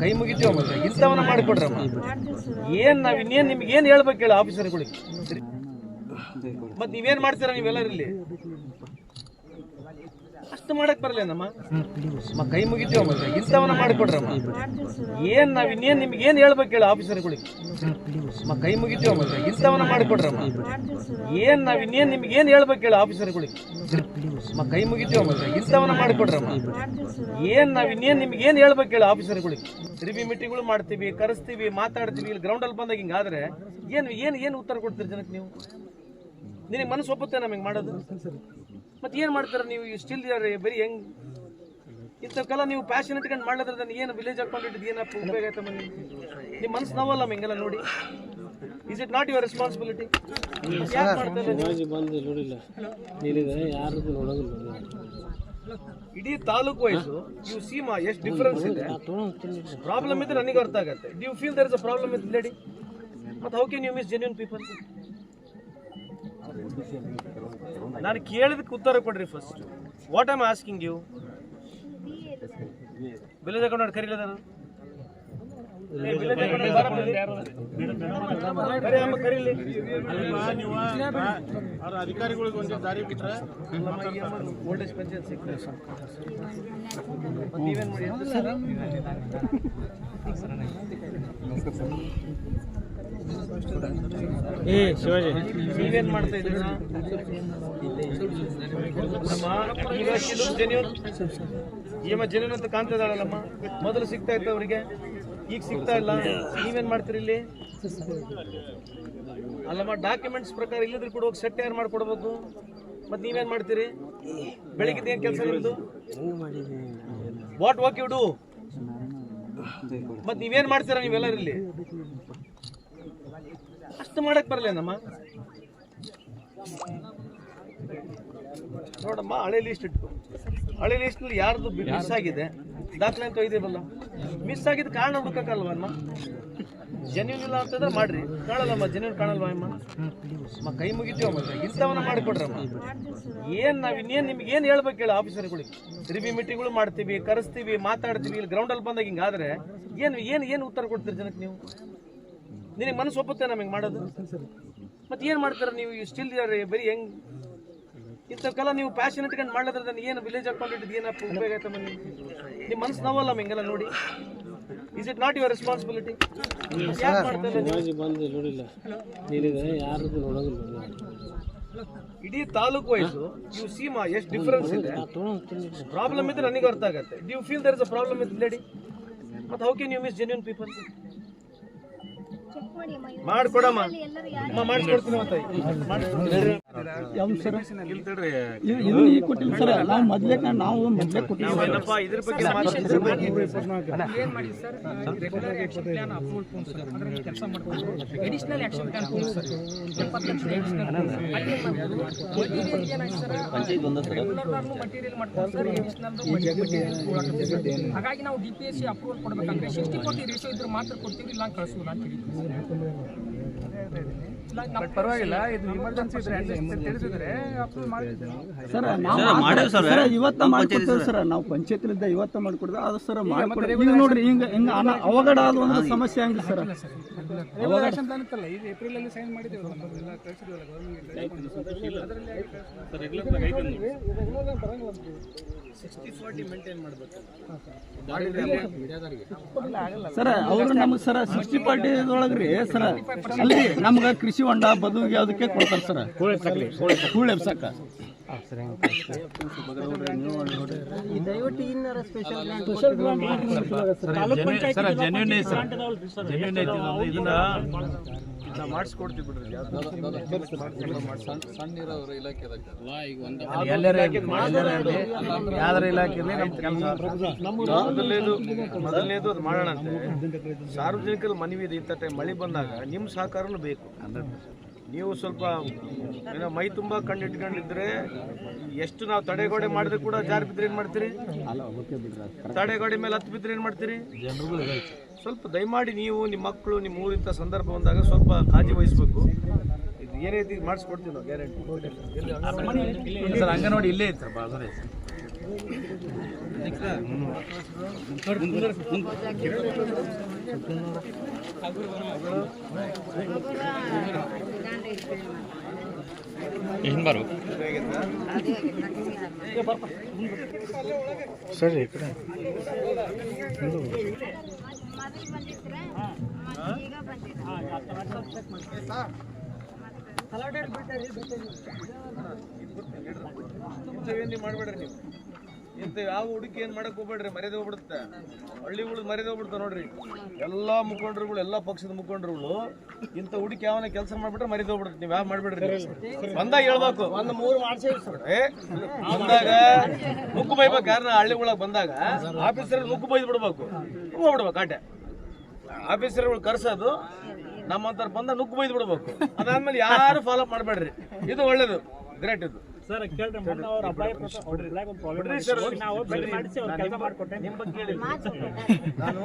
ಕೈ ಮುಗಿತೀವ ಮತ್ತೆ ಇಂಥವನ್ನ ಮಾಡಿಕೊಡ್ರಮ್ಮ. ಏನ್ ನಾವ್ ಇನ್ನೇನ್ ನಿಮ್ಗೆ ಏನ್ ಹೇಳ್ಬೇಕು ಹೇಳಿ ಆಫೀಸರ್ಗಳಿಗೆ. ಮತ್ ನೀವೇನ್ ಮಾಡ್ತೀರಾ ನೀವೆಲ್ಲರಲ್ಲಿ ಅಷ್ಟು ಮಾಡಕ್ ಅಮ್ಮ, ಕೈ ಮುಗಿತೀವ ಮತ್ತೆ ಇಂಥವನ್ನ ಮಾಡಿಕೊಡ್ರಮ್ಮ. ಏನ್ ನಾವ್ ಇನ್ನೇನ್ ನಿಮ್ಗೆ ಏನ್ ಹೇಳ್ಬೇಕು ಹೇಳಿ ಆಫೀಸರ್ಗಳಿಗೆ. ಕೈ ಮುಗಿತೀವ ಮತ್ತೆ ಇಂಥವನ್ನ ಮಾಡಿಕೊಡ್ರಮ್ಮ. ಏನ್ ನಾವ್ ಇನ್ನೇನ್ ನಿಮ್ಗೆ ಏನ್ ಹೇಳ್ಬೇಕು ಹೇಳಿ ಆಫೀಸರ್ಗಳಿಗೆ. ಕೈ ಮುಗಿತೀವ ಇಂಥವನ್ನ ಮಾಡಿಕೊಡ್ರಮ್ಮ. ಏನ್ ನಾವ್ ಇನ್ನೇನ್ ನಿಮ್ಗೆ ಏನ್ ಹೇಳ್ಬೇಕು ಹೇಳಿ ಆಫೀಸರ್ಗಳಿಗೆ? ರಿವಿ ಮೀಟಿಂಗ್ಗಳು ಮಾಡ್ತೀವಿ, ಕರೆಸ್ತೀವಿ, ಮಾತಾಡ್ತೀವಿ, ಇಲ್ಲಿ ಗ್ರೌಂಡ್ ಅಲ್ಲಿ ಬಂದಾಗ ಹಿಂಗಾದ್ರೆ ಏನು, ಏನ್ ಏನ್ ಉತ್ತರ ಕೊಡ್ತೀರಿ ಜನಕ್ಕೆ ನೀವು? ನಿನಗೆ ಮನಸ್ಸು ಒಪ್ಪುತ್ತೆ ನಮಗೆ ಮಾಡೋದು? ಮತ್ತೆ ಏನ್ ಮಾಡ್ತೀರ ನೀವು? ಸ್ಟಿಲ್ ಬರೀ ಹೆಂಗ್? ಇಂಥಕ್ಕೆಲ್ಲ ನೀವು ಪ್ಯಾಷನ್ ಇಟ್ಕೊಂಡು ಮಾಡ್ಲದ್ರ ಏನು ವಿಲೇಜ್ ಹಾಕೊಂಡಿದ್ದು ಏನಪ್ಪ ಉಪಯೋಗ ಆಯ್ತಮ್ಮ ನಿಮ್ಮ ಮನಸ್ಸು ನೋವಲ್ಲ ಹಿಂಗೆಲ್ಲ ನೋಡಿ? Is it not your responsibility? ಬಂದು ನೋಡಿಲ್ಲ. ಯಾರಿಗೂ ನೋಡೋದಿಲ್ಲ. ಇಡೀ ತಾಲೂಕು ವೈಸ್ ಯು ಸೀಮಾ ಎಷ್ಟು ಡಿಫರೆನ್ಸ್ ಇದೆ. ಪ್ರಾಬ್ಲಮ್ ಇದ್ರೆ ನನಗೆ ಅರ್ಥ ಆಗುತ್ತೆ. You feel there is a problem ಇತ್ತು ಲೇಡಿ ಮತ್ತೆ how can you miss genuine people ನಾನು ಕೇಳಿದಕ್ಕೆ ಉತ್ತರ ಕೊಡ್ರಿ first what am asking you ಬೆಲೆ ತಗೊಂಡು ಅವ್ರ ಅಧಿಕಾರಿಗಳಿಗೆ ಒಂದು ದಾರಿ ಬಿಟ್ರೆ ಓಲ್ಡ್ ಏಜ್ ಪೆನ್ಷನ್ ಸಿಗ್ತದೆ ನೀವೇನ್ ಮಾಡಿ ಏ ಶಿವಾಜಿ ಮಾಡ್ತಾ ಇದ್ದೀರಾ ಜೆನ್ಯೂನ್ ಅಂತ ಕಾಣ್ತಾ ಇದ್ದಾಳಲ್ಲಮ್ಮ? ಮೊದಲು ಸಿಗ್ತಾ ಇತ್ತು ಅವರಿಗೆ. ಈಗ ಸಿಗ್ತಾ ಇಲ್ಲ. ನೀವೇನ್ ಮಾಡ್ತೀರಿ ಇಲ್ಲಿ? ಅಲ್ಲಮ್ಮ ಡಾಕ್ಯುಮೆಂಟ್ಸ್ ಪ್ರಕಾರ ಇಲ್ಲದ್ರೆ ಕೂಡ ಹೋಗಿ ಸೆಟ್ ಯಾರು ಮಾಡ್ಕೊಡ್ಬೇಕು? ಮತ್ತೆ ನೀವೇನ್ ಮಾಡ್ತೀರಿ? ಬೆಳಿಗ್ಗೆ ಏನ್ ಕೆಲಸ ನಿಮ್ದು? ವಾಟ್ ವಾಕ್ ಯು ಡೂ ಮತ್ತೆ ನೀವೇನ್ ಮಾಡ್ತೀರಾ ನೀವೆಲ್ಲರೂ ಇಲ್ಲಿ? ಅಷ್ಟು ಮಾಡಕ್ ಬರಲೇನಮ್ಮ ನೋಡಮ್ಮ, ಹಳೆ ಲಿಸ್ಟ್ ಇಟ್ಟು ಹಳೆ ಲಿಸ್ಟ್ನಲ್ಲಿ ಯಾರ್ದು ಮಿಸ್ ಆಗಿದೆ? ದಾಖಲೆ ಅಂತ ಒಯ್ದಿರಲ್ಲ ಮಿಸ್ ಆಗಿದ್ದ ಕಾರಣ ಹುಡುಕಕ್ಕಲ್ವಮ್ಮ ಜೆನ್ಯೂನ್ ಇಲ್ಲ ಅಂತಂದ್ರೆ ಮಾಡ್ರಿ. ಕಾಣಲ್ಲಮ್ಮ ಜೆನ್ಯೂನ್ ಕಾಣಲ್ವಾ ಅಮ್ಮ? ಅಮ್ಮ, ಕೈ ಮುಗಿತೀವ ಮತ್ತೆ? ಇಂಥವನ್ನ ಮಾಡಿಕೊಡ್ರಮ್ಮ ಏನ್ ನಾವ್ ಇನ್ನೇನ್ ನಿಮ್ಗೆ ಏನ್ ಹೇಳ್ಬೇಕು ಹೇಳಿ ಆಫೀಸರ್ಗಳಿಗೆ. ರಿವಿ ಮೀಟಿಂಗ್ಗಳು ಮಾಡ್ತೀವಿ, ಕರೆಸ್ತೀವಿ, ಮಾತಾಡ್ತೀವಿ, ಇಲ್ಲಿ ಗ್ರೌಂಡ್ ಅಲ್ಲಿ ಬಂದಾಗ ಹಿಂಗಾದ್ರೆ ಏನು ಏನು ಏನು ಉತ್ತರ ಕೊಡ್ತೀರಿ ಜನಕ್ಕೆ ನೀವು? ನಿನಗೆ ಮನಸ್ಸು ಒಪ್ಪುತ್ತೆ ನಮಗೆ ಮಾಡೋದು? ಮತ್ತೆ ಏನು ಮಾಡ್ತಾರೆ ನೀವು? ಸ್ಟಿಲ್ ಬರೀ ಹೆಂಗ್ ಇಂಥಕ್ಕೆಲ್ಲ ನೀವು ಪ್ಯಾಷನ್ ಇಟ್ಕೊಂಡು ಮಾಡ್ಲದ್ರ ಏನು ವಿಲೇಜ್ ಹಾಕೊಂಡು ಇಟ್ಟಿದ್ದು ಏನಪ್ಪ ಉಪಯೋಗ ಆಯ್ತಮ್ಮ ನಿಮ್ಗೆ? ನಿಮ್ಮ ಮನಸ್ಸು ನೋವಲ್ಲ ಹಿಂಗೆಲ್ಲ ನೋಡಿ. Is it not your responsibility ಬಂದು ನೋಡಿಲ್ಲ. ಯಾರಿಗೂ ನೋಡೋದಿಲ್ಲ ಇಡೀ ತಾಲೂಕು ವೈಸು ಯು ಸೀಮಾ ಎಷ್ಟು ಡಿಫರೆನ್ಸ್ ಇದೆ. ಪ್ರಾಬ್ಲಮ್ ಇದ್ರೆ ನನಗೆ ಅರ್ಥ ಆಗುತ್ತೆ. Do feel there is a problem ಇತ್ತು ಲೇಡಿ ಮತ್ತೆ how can you miss genuine people ಮಾಡ್ಕೊಡಮ್ಮ. ಅಮ್ಮ ಮಾಡಿಸ್ಕೊಡ್ತೀನಿ ಮತ್ತೆ. ಹಾಗಾಗಿ ನಾವು D P S C approval ಕೊಡ್ಬೇಕಂದ್ರೆ ಸಿಕ್ಸ್ಟಿ ಫೋರ್ಟಿ ರೇಷೋ ಇದ್ರೆ ಮಾತ್ರ ಕೊಡ್ತೀವಿ ಇಲ್ಲ ಕಳಿಸೋಲ್ಲ ಅಂತ ಪರವಾಗಿಲ್ಲ ಇದು ಇದ್ರೆ ತಿಳಿಸಿದ್ರೆ ಸರ್ ನಾವು ಸರ್ ಇವತ್ತ ಮಾಡ್ಕೊಡ್ತೇವೆ ಸರ್. ನಾವು ಇವತ್ತ ಮಾಡ್ಕೊಡ್ತೇವೆ. ಅದು ಸರ್ ಈಗ ನೋಡ್ರಿ ಹಿಂಗೆ ಹಿಂಗೆ ಅನ- ಅವಘಡ ಆದ ಒಂದು ಸಮಸ್ಯೆ ಹಂಗೆ ಸರ್. ಏಪ್ರಿಲ್ ಅಲ್ಲಿ ಸೈನ್ ಮಾಡಿದ್ದೇವೆ ಕಳಿಸಿದ್ವಲ್ಲ ಸರ್ ಅವ್ರು ನಮ್ಗೆ ಸರ್ ಸಿಕ್ಸ್ಟಿ ಪಾರ್ಟಿ ಒಳಗ್ರಿ ಸರ್. ಅಲ್ಲಿ ನಮ್ಗೆ ಕೃಷಿ ಹೊಂಡ ಬದುಗೆ ಅದಕ್ಕೆ ಕೊಡ್ತಾರೆ ಸರ್? ಕೂಳೆ ಎಬ್ಸಕ್ಕ ಸರ್ ಜೆನ್ಯೂನ್ ಎಲ್ಲರ ಯಾವ್ದಾರ ಇಲಾಖೆ ನಮ್ಮ ಕೆಲಸ ಮೊದಲನೇದು ಮೊದಲನೇದು ಅದು ಮಾಡೋಣ ಅಂತೆ ಸಾರ್ವಜನಿಕರ ಮನವಿ ಇದೆ ಇಂಥ ಟೈಮ್ ಮಳೆ ಬಂದಾಗ ನಿಮ್ಮ ಸಹಕಾರನು ಬೇಕು. ನೀವು ಸ್ವಲ್ಪ ಏನೋ ಮೈ ತುಂಬ ಕಂಡಿಟ್ಕೊಂಡಿದ್ರೆ ಎಷ್ಟು ನಾವು ತಡೆಗೋಡೆ ಮಾಡಿದ್ರೆ ಕೂಡ ಜಾರಿ ಬಿದ್ರೆ ಏನು ಮಾಡ್ತೀರಿ? ತಡೆಗೋಡೆ ಮೇಲೆ ಹತ್ತು ಬಿದ್ರೆ ಏನು ಮಾಡ್ತೀರಿ? ಸ್ವಲ್ಪ ದಯಮಾಡಿ ನೀವು ನಿಮ್ಮ ಮಕ್ಕಳು ನಿಮ್ಮ ಊರಿಂಥ ಸಂದರ್ಭ ಬಂದಾಗ ಸ್ವಲ್ಪ ಕಾಳಜಿ ವಹಿಸ್ಬೇಕು. ಇದು ಏನೈತಿ ಮಾಡಿಸ್ಕೊಡ್ತೀವಿ ನಾವು ಗ್ಯಾರಂಟಿ ಸರ್ ಅಂಗನವಾಡಿ ಇಲ್ಲೇ ಐತೆ ಬಾಜುನೇ ಇಂಥವೇನ್ ಕಡೆ. ಮಾಡ್ಬೇಡ್ರಿ ನೀವು? ಇಂಥ ಯಾವ ಹುಡುಕಿ ಏನು ಮಾಡಕ್ಕೆ ಹೋಗ್ಬೇಡ್ರಿ ಮರ್ಯಾದೆ ಹೋಗ್ಬಿಡುತ್ತೆ. ಹಳ್ಳಿಗಳು ಮರ್ಯಾದೆ ಹೋಗ್ಬಿಡ್ತಾವ ನೋಡ್ರಿ. ಎಲ್ಲಾ ಮುಖಂಡರುಗಳು ಎಲ್ಲಾ ಪಕ್ಷದ ಮುಖಂಡರುಗಳು ಇಂಥ ಹುಡುಕಿ ಯಾವನ ಕೆಲಸ ಮಾಡ್ಬಿಟ್ರೆ ಮರ್ಯಾದೆ ಹೋಗ್ಬಿಡುತ್ತೆ. ನೀವು ಯಾವ ಮಾಡ್ಬೇಡ್ರಿ ಬಂದಾಗ ಹೇಳ್ಬೇಕು. ಒಂದು ಮೂರು ಏ ಬಂದಾಗ ಮುಕ್ಕು ಬೈಬೇಕು ಯಾರನ್ನ ಹಳ್ಳಿಗಳಾಗ ಬಂದಾಗ ಆಫೀಸರ್ ಮುಕ್ಕು ಬೈದ್ ಬಿಡ್ಬೇಕು. ಹೋಗ್ಬಿಡ್ಬೇಕು ಆಟೆ. ಆಫೀಸರ್ಗಳು ಕರ್ಸೋದು ನಮ್ಮಂತರ ಬಂದ ನುಗ್ಗು ಬೈದ್ ಬಿಡ್ಬೇಕು. ಅದಾದ್ಮೇಲೆ ಯಾರು ಫಾಲೋ ಮಾಡಬೇಡ್ರಿ. ಇದು ಒಳ್ಳೇದು. ಗ್ರೇಟ್ ಇದು. ಸರ್ ಕೇಳ್ರಿ ಮೊನ್ನೆ ಅವ್ರ. ನಾವು ಭೇಟಿ ಮಾಡಿಸಿ ಅವ್ರ ಕೆಲಸ ಮಾಡಿಕೊಟ್ಟೆ. ನಿಮ್ ಬಗ್ಗೆ ಹೇಳಿ ನಾನು